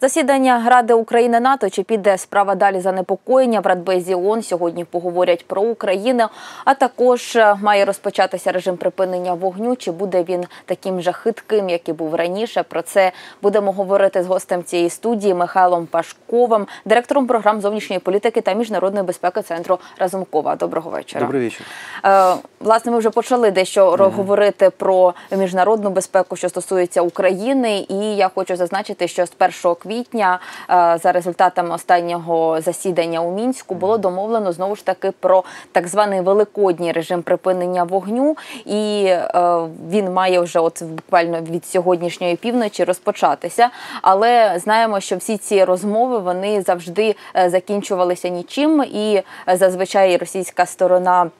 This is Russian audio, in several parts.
Засідання Ради України НАТО чи піде справа далі занепокоєння в Радбезі ООН Сьогодні поговорять про Україну, а також е, має розпочатися режим припинення вогню. Чи буде він таким же хитким, як і був раніше? Про це будемо говорити з гостем цієї студії Михайлом Пашковим, директором програм зовнішньої політики та міжнародної безпеки центру Разумкова. Доброго вечора. Добрий вечір. Е, Власне, ми вже почали дещо mm говорити про міжнародну безпеку, що стосується України, і я хочу зазначити, що з 1 квітня е, за результатами останнього засідання у мінську було домовлено знову ж таки про так званий великодній режим припинення вогню, і е, він має вже от буквально від сьогоднішньої півночі розпочатися. Але знаємо, що всі ці розмови вони завжди е, закінчувалися нічим, і зазвичай російська сторона.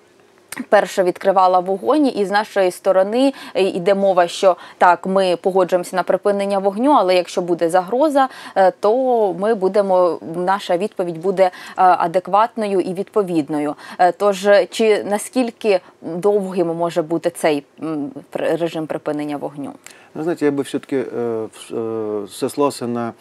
Перша відкривала вогонь, і з нашої сторони е, йде мова, що так, ми погоджуємося на припинення вогню, але якщо буде загроза, е, то ми будемо. Наша відповідь буде е, адекватною і відповідною. Тож чи наскільки довгим може бути цей режим припинення вогню? Ну, знаете, я би все-таки сослался на Э,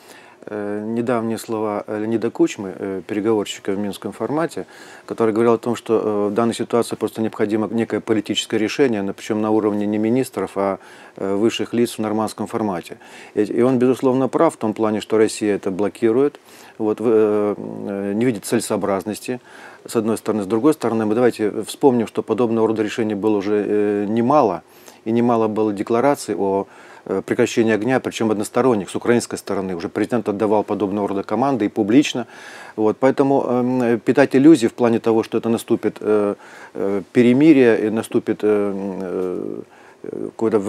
недавние слова Леонида Кучмы, э, переговорщика в Минском формате, который говорил о том, что э, в данной ситуации просто необходимо некое политическое решение, причем на уровне не министров, а высших лиц в нормандском формате. И он, безусловно, прав в том плане, что Россия это блокирует, вот, не видит целесообразности, с одной стороны. С другой стороны, мы давайте вспомним, что подобного рода решений было уже немало, и немало было деклараций о Э, прекращения огня, причем односторонних, с украинской стороны. Уже президент отдавал подобного рода команды и публично. Вот, поэтому э, питать иллюзии в плане того, что это наступит э, э, перемирие и наступит э, э какой-то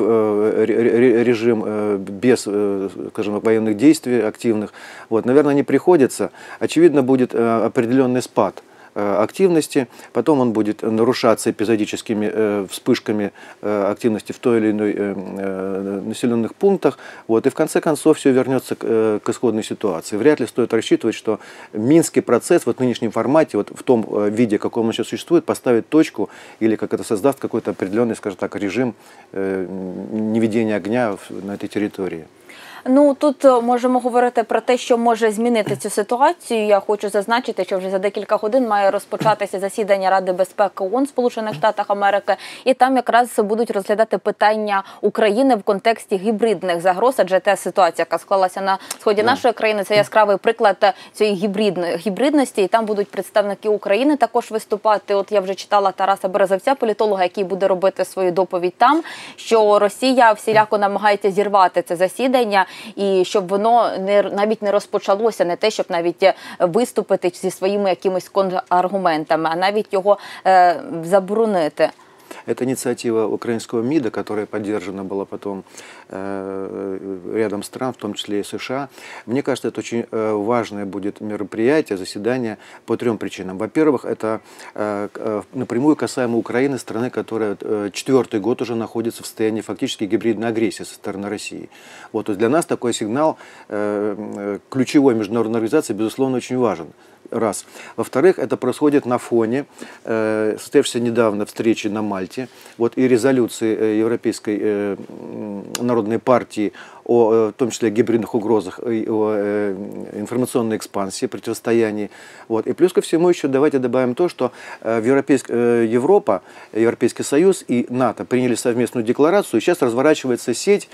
режим без, скажем, военных действий активных, вот, наверное, не приходится. Очевидно, будет определенный спад Э, активности, потом он будет нарушаться эпизодическими э, вспышками э, активности в той или иной населенных пунктах, вот, и в конце концов все вернется к исходной ситуации. Вряд ли стоит рассчитывать, что Минский процесс вот в нынешнем формате, вот в том виде, каком он сейчас существует, поставит точку или как это создаст какой-то определенный, скажем так, режим неведения огня на этой территории. Ну тут е, можемо говорити про те, що може змінити цю ситуацію. Я хочу зазначити, що вже за декілька годин має розпочатися засідання Ради безпеки ООН в Сполучених Штатах Америки, і там якраз будуть розглядати питання України в контексті гібридних загроз. Адже та ситуація, яка склалася на сході yeah. нашої країни, це яскравий приклад цієї гібридної гібридності. І там будуть представники України також виступати. От я вже читала Тараса Березовця, політолога, який буде робити свою доповідь там, що Росія всіляко намагається зірвати це засідання і щоб воно не навіть не розпочалося, не те, щоб навіть е, виступити зі своїми якимись контраргументами, а навіть його е, заборонити. Это инициатива украинского МИДа, которая поддержана была потом э, рядом стран, в том числе и США. Мне кажется, это очень э, важное будет мероприятие, заседание по трем причинам. Во-первых, это э, напрямую касаемо Украины, страны, которая четвертый год уже находится в состоянии фактически гибридной агрессии со стороны России. Вот, то есть для нас такой сигнал ключевой международной организации, безусловно, очень важен раз. Во-вторых, это происходит на фоне э, состоявшейся недавно встречи на Мальте вот, и резолюции э, Европейской э, народной партии о, э, в том числе гибридных угрозах, о э, информационной экспансии, противостоянии. Вот. И плюс ко всему еще давайте добавим то, что э, Европейск... Европа, Европейский Союз и НАТО приняли совместную декларацию, и сейчас разворачивается сеть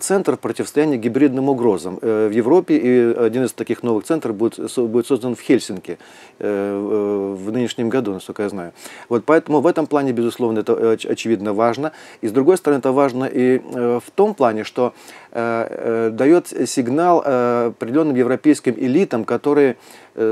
центров противостояния гибридным угрозам в Европе, и один из таких новых центров будет, будет создан в Хельсинки в нынешнем году, насколько я знаю. Вот поэтому в этом плане, безусловно, это очевидно важно. И с другой стороны, это важно и в том плане, что дает сигнал э, определенным европейским элитам, которые,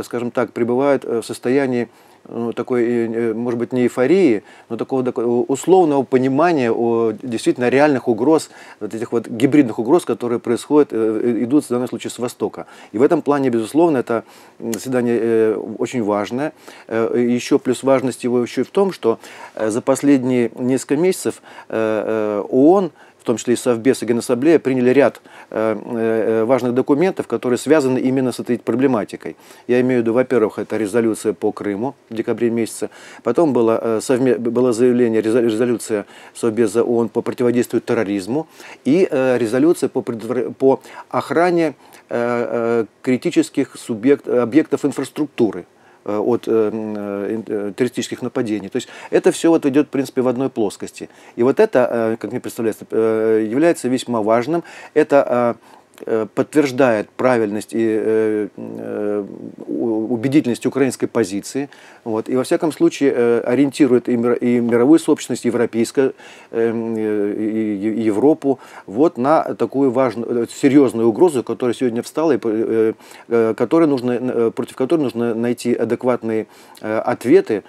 скажем так, пребывают в состоянии ну, такой, может быть, не эйфории, но такого, такого условного понимания о действительно реальных угроз, вот этих вот гибридных угроз, которые происходят, идут в данном случае с Востока. И в этом плане, безусловно, это заседание очень важное. Еще плюс важность его еще и в том, что за последние несколько месяцев ООН том числе и Совбез и Генассамблея, приняли ряд э, э, важных документов, которые связаны именно с этой проблематикой. Я имею в виду, во-первых, это резолюция по Крыму в декабре месяце, потом было, э, совме... было заявление, резолюция Совбеза ООН по противодействию терроризму и резолюция по, предотвр... по охране критических субъект, объектов инфраструктуры от террористических нападений. То есть это все вот идет, в принципе, в одной плоскости. И вот это, как мне представляется, является весьма важным. Это Э, подтверждает правильность и э, э, убедительность украинской позиции. Вот, и во всяком случае ориентирует и, мировую сообщесть, и европейскую, и Европу вот на такую важную, серьезную угрозу, которая сегодня встала, и которой нужно, против которой нужно найти адекватные ответы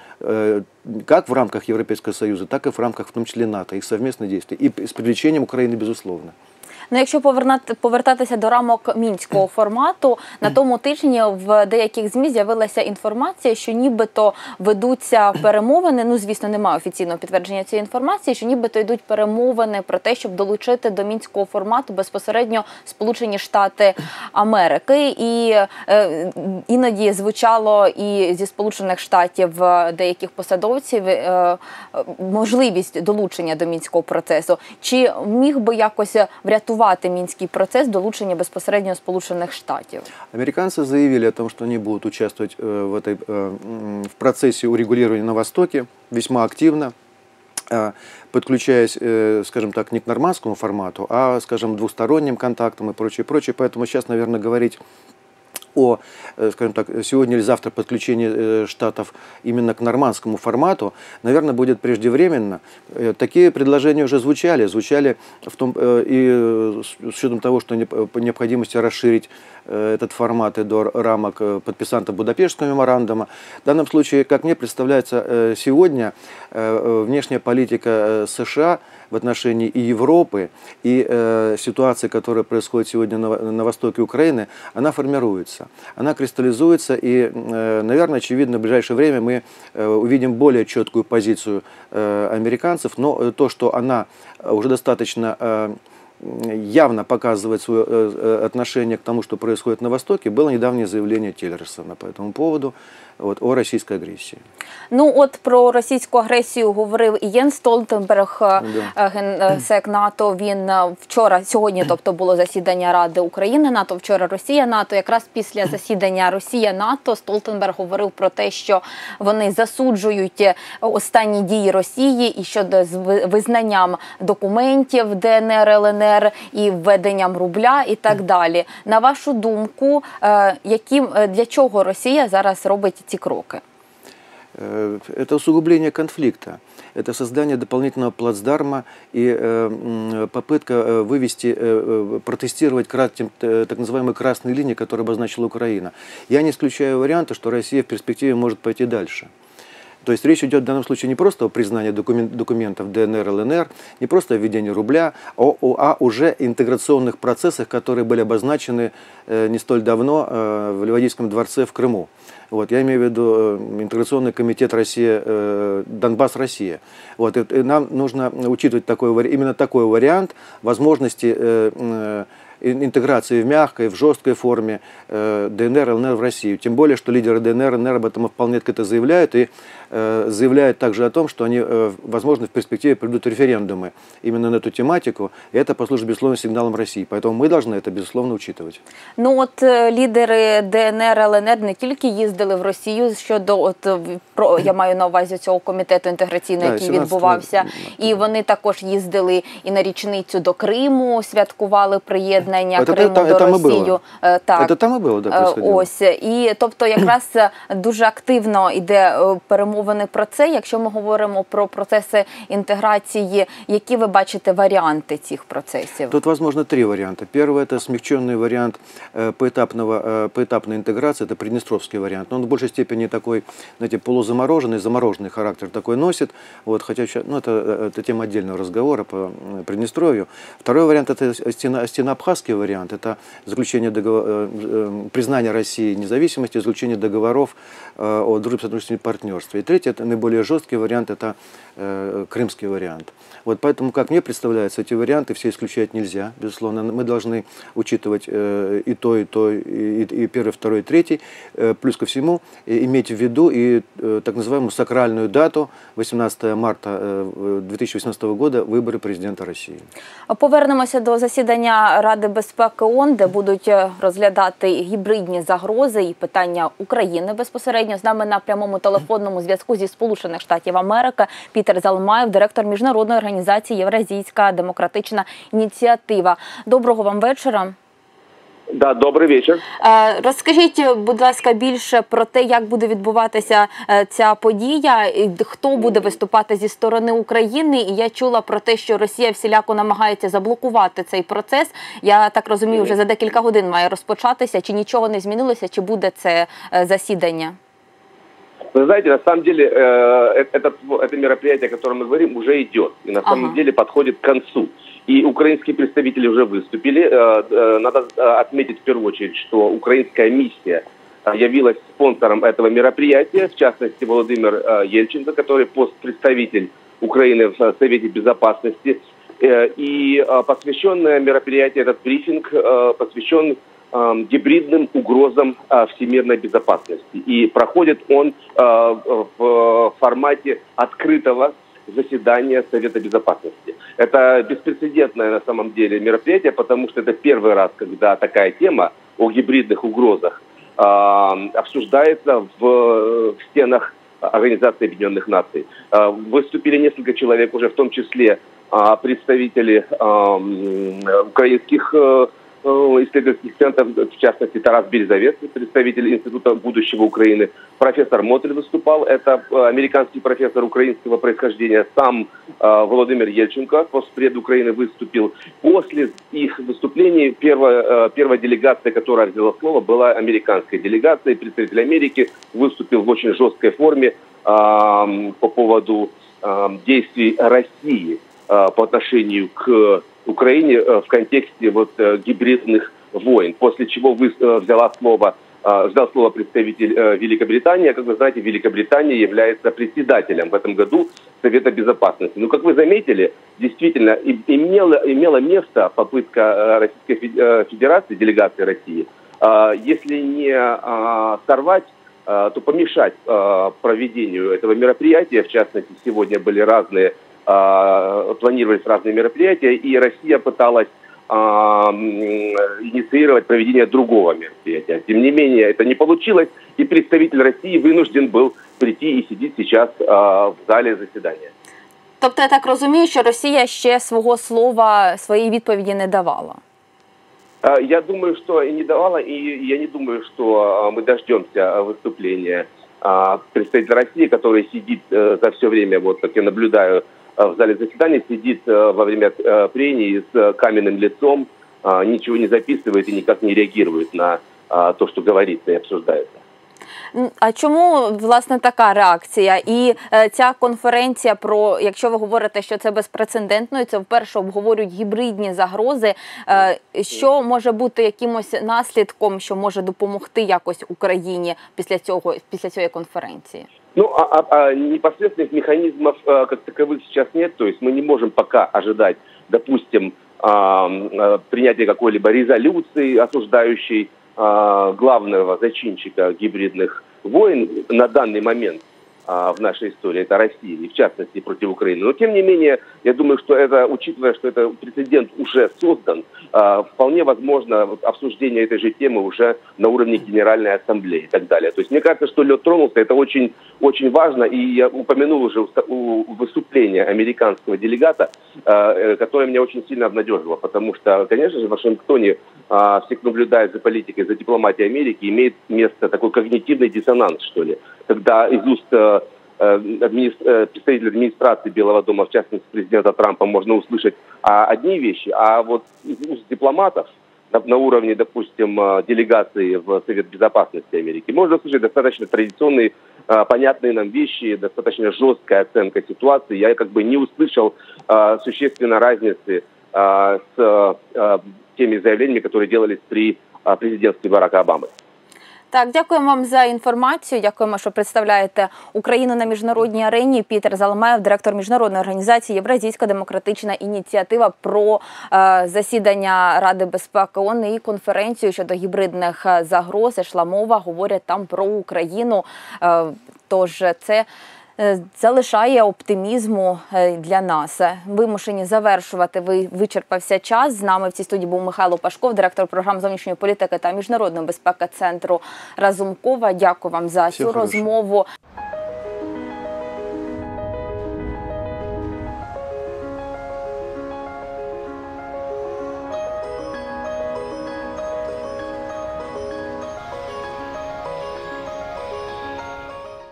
как в рамках Европейского Союза, так и в рамках, в том числе НАТО, их совместные действия. И с привлечением Украины, безусловно. Ну, якщо повернати повертатися до рамок мінського формату, на тому тижні в деяких змі з'явилася інформація, що нібито ведуться перемовини. Ну звісно, немає офіційного підтвердження цієї інформації, що нібито йдуть перемовини про те, щоб долучити до мінського формату безпосередньо Сполучені Штати Америки, і е, іноді звучало і зі сполучених штатів деяких посадовців е, можливість долучення до мінського процесу. Чи міг би якось врятувати? Блокувати мінський процес долучення безпосередньо Сполучених Штатів. Американцы заявили о том, что они будут участвовать э, в, этой, э, в процессе урегулирования на Востоке весьма активно, э, подключаясь, скажем так, не к нормандскому формату, а, скажем, двусторонним контактам и прочее, прочее. Поэтому сейчас, наверное, говорить о, э, скажем так, сегодня или завтра подключение э, Штатов именно к нормандскому формату, наверное, будет преждевременно. Э, такие предложения уже звучали, звучали в том, и с учетом того, что по необходимости расширить этот формат и до рамок подписанта Будапештского меморандума. В данном случае, как мне представляется, сегодня внешняя политика США – в отношении и Европы, и э, ситуации, которая происходит сегодня на, на востоке Украины, она формируется, она кристаллизуется, и, э, наверное, очевидно, в ближайшее время мы э, увидим более четкую позицию э, американцев, но то, что она уже достаточно э, явно показывает свое э, э, отношение к тому, что происходит на Востоке, было недавнее заявление Теллерсона по этому поводу от, о російській агресії. Ну от про російську агресію говорив і Єн Столтенберг, да. генсек НАТО. Він вчора, сьогодні, тобто було засідання Ради України НАТО. Вчора Росія НАТО. Якраз після засідання Росія НАТО Столтенберг говорив про те, що вони засуджують останні дії Росії і щодо з визнанням документів ДНР ЛНР. ДНР і введенням рубля, і так далі. На вашу думку, яким для чого Росія зараз робить ці кроки? Это усугубление конфликта, это создание дополнительного плацдарма и э, попытка вывести, э, протестировать так называемые красные линии, которые обозначила Украина. Я не исключаю варианта, что Россия в перспективе может пойти дальше. То есть речь идет в данном случае не просто о признании документов ДНР, ЛНР, не просто о введении рубля, а о уже интеграционных процессах, которые были обозначены э, не столь давно э, в Ливадийском дворце в Крыму. Вот, я имею в виду э, интеграционный комитет Россия, Донбасс-Россия. Вот, и, и нам нужно учитывать такой, именно такой вариант возможности интеграции в мягкой, в жесткой форме э, ДНР, ЛНР в Россию. Тем более, что лидеры ДНР, ЛНР об этом вполне открыто заявляют и э, заявляют также о том, что они, э, возможно, в перспективе придут референдумы именно на эту тематику, и это послужит, безусловно, сигналом России. Поэтому мы должны это, безусловно, учитывать. Ну от лідери ДНР, ЛНР не тільки їздили в Росію щодо, от, про, я маю на увазі цього комітету інтеграційного, який відбувався, і вони також їздили і на річницю до Криму, святкували приєднання приєднання це, Криму це, до це Росію. Е, так це там і було, да, е, ось і тобто, якраз дуже активно йде е, перемовини про це. Якщо ми говоримо про процеси інтеграції, які ви бачите варіанти цих процесів? Тут возможно три варіанти. Перший – це смягченный варіант поэтапного, поэтапной интеграции, это приднестровский вариант. Но он в большей степени такой, знаете, полузамороженный, замороженный характер такой носит. Вот, хотя ну, это, это тема отдельного разговора по Приднестровью. Второй вариант – это стена, стена Абхазии, Кавказский вариант – это заключение договор, э, э, признание России независимости, заключение договоров э, о дружбе, сотрудничестве и партнерстве. И третий – это наиболее жесткий вариант – это крымский вариант. Вот поэтому, как мне представляется, эти варианты все исключать нельзя, безусловно. Мы должны учитывать и то, и то, и первый, второй, и третий. Плюс ко всему иметь в виду и так называемую сакральную дату 18 марта 2018 года выборы президента России. Повернемося до засідання Ради безпеки ООН, де будуть е, розглядати гібридні загрози і питання України безпосередньо. З нами на прямому телефонному зв'язку зі Сполучених Штатів Америки Пітер Залмаєв, директор міжнародної організації Євразійська демократична ініціатива. Доброго вам вечора. Да, добрий вечір. Е, Розкажіть, будь ласка, більше про те, як буде відбуватися е, ця подія, і хто буде виступати зі сторони України. І я чула про те, що Росія всіляко намагається заблокувати цей процес. Я так розумію, вже за декілька годин має розпочатися. Чи нічого не змінилося, чи буде це е, засідання? Вы знаете, на самом деле, э, это, это мероприятие, о котором мы говорим, уже идет. И на самом Ага. деле подходит к концу. И украинские представители уже выступили. Э, э, Надо э, отметить в первую очередь, что украинская миссия явилась спонсором этого мероприятия. В частности, Владимир Ельченко, который постпредставитель Украины в Совете Безопасности. И посвященное мероприятие, этот брифинг посвящен э, гибридным угрозам всемирной безопасности. И проходит он в формате открытого заседания Совета Безопасности. Это беспрецедентное на самом деле мероприятие, потому что это первый раз, когда такая тема о гибридных угрозах э, обсуждается в, в стенах Организации Объединенных Наций. Э, Выступили несколько человек уже, в том числе а, представители м, украинских э, э, исследовательских центров, в частности Тарас Березовец, представитель Института будущего Украины. Профессор Мотель выступал, это э, американский профессор украинского происхождения. Сам э, Владимир Ельченко, постпред Украины, выступил. После их выступлений первая, э, первая делегация, которая взяла слово, была американская делегация. Представитель Америки выступил в очень жесткой форме по поводу действий России по отношению к Украине э, в контексте вот э, гибридных войн. После чего вы, э, взяла слово взял слово представитель Великобритании. А Как вы знаете, Великобритания является председателем в этом году Совета Безопасности. Ну, как вы заметили, действительно имела, имела место попытка Российской Фе- Федерации, делегации России, если не сорвать то помешать проведению этого мероприятия. В частности, сегодня были разные, планировались разные мероприятия, и Россия пыталась э, м, инициировать проведение другого мероприятия. Тем не менее, это не получилось, и представитель России вынужден был прийти и сидит сейчас э, в зале заседания. Тобто, я так розумію, що Росія ще свого слова своєї відповіді не давала. А, Я думаю, что и не давала, и я не думаю, что а, мы дождемся а, выступления а, представителя России, который сидит э, за все время, вот как я наблюдаю а, в зале заседания, сидит э, во время э, прений с э, каменным лицом, а, ничего не записывает и никак не реагирует на а, то, что говорится и обсуждается. М, А чому власне така реакція? І е, ця конференція про, якщо ви говорите, що це безпрецедентно, і це вперше обговорюють гібридні загрози. е, Що може бути якимось наслідком, що може допомогти якось Україні після цього після цієї конференції? Ну, а, а- а непосредственных механизмов э, как таковых сейчас нет. То есть мы не можем пока ожидать, допустим, а, э, принятия какой-либо резолюции, осуждающей а, главного зачинщика гибридных войн на данный момент а, в нашей истории, это Россия, и в частности против Украины. Но тем не менее, я думаю, что это, учитывая, что это прецедент уже создан, а, вполне возможно обсуждение этой же темы уже на уровне Генеральной Ассамблеи и так далее. То есть мне кажется, что лед тронулся, это очень, очень важно, и я упомянул уже выступление американского делегата, а, которое меня очень сильно обнадежило, потому что, конечно же, в Вашингтоне а, все, кто наблюдает за политикой, за дипломатией Америки, имеет место такой когнитивный диссонанс, что ли, когда из уст э, э, э, представителя администрации Белого дома, в частности президента Трампа, можно услышать а, одни вещи, а вот из уст дипломатов на, на уровне, допустим, э, делегации в Совет Безопасности Америки можно услышать достаточно традиционные, э, понятные нам вещи, достаточно жесткая оценка ситуации. Я как бы не услышал э, существенной разницы э, с теми заявлениями, которые делались при президентстве Барака Обамы. Так, дякуємо вам за інформацію. Дякуємо, що представляєте Україну на міжнародній арені. Пітер Залмаєв, директор міжнародної організації Євразійська демократична ініціатива про е, засідання Ради безпеки ООН і конференцію щодо гібридних е, загроз. Ішла мова, говорять там про Україну. Е, тож це залишає оптимізму е, для нас. Е, Вимушені завершувати. Ви вичерпався час. З нами в цій студії був Михайло Пашков, директор програм зовнішньої політики та міжнародної безпеки центру Разумкова. Дякую вам за Всі цю хорошого. розмову.